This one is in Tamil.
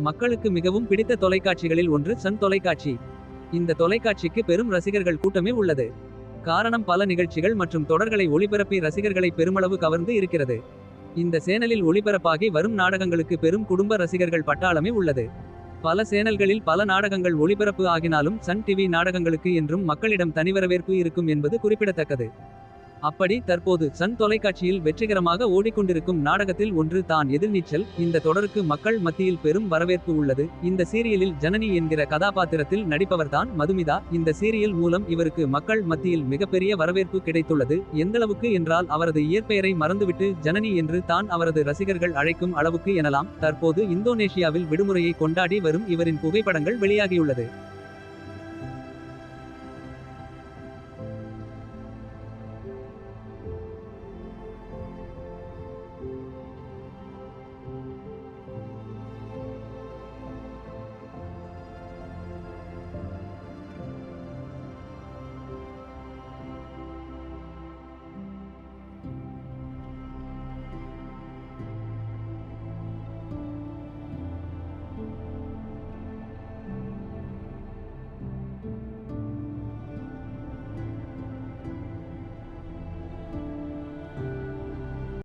மக்களுக்கு மிகவும் பிடித்த தொலைக்காட்சிகளில் ஒன்று சன் தொலைக்காட்சி. இந்த தொலைக்காட்சிக்கு பெரும் ரசிகர்கள் கூட்டமே உள்ளது. காரணம் பல நிகழ்ச்சிகள் மற்றும் தொடர்களை ஒளிபரப்பி ரசிகர்களை பெருமளவு கவர்ந்து இருக்கிறது. இந்த சேனலில் ஒளிபரப்பாகி வரும் நாடகங்களுக்கு பெரும் குடும்ப ரசிகர்கள் பட்டாளமே உள்ளது. பல சேனல்களில் பல நாடகங்கள் ஒளிபரப்பு ஆகினாலும் சன் டிவி நாடகங்களுக்கு என்றும் மக்களிடம் தனிவரவேற்பு இருக்கும் என்பது குறிப்பிடத்தக்கது. அப்படி தற்போது சன் தொலைக்காட்சியில் வெற்றிகரமாக ஓடிக்கொண்டிருக்கும் நாடகத்தில் ஒன்று தான் எதிர்நீச்சல். இந்த தொடருக்கு மக்கள் மத்தியில் பெரும் வரவேற்பு உள்ளது. இந்த சீரியலில் ஜனனி என்கிற கதாபாத்திரத்தில் நடிப்பவர்தான் மதுமிதா. இந்த சீரியல் மூலம் இவருக்கு மக்கள் மத்தியில் மிகப்பெரிய வரவேற்பு கிடைத்துள்ளது. எந்தளவுக்கு என்றால் அவரது இயற்பெயரை மறந்துவிட்டு ஜனனி என்று தான் அவரது ரசிகர்கள் அழைக்கும் அளவுக்கு எனலாம். தற்போது இந்தோனேஷியாவில் விடுமுறையை கொண்டாடி வரும் இவரின் புகைப்படங்கள் வெளியாகியுள்ளது.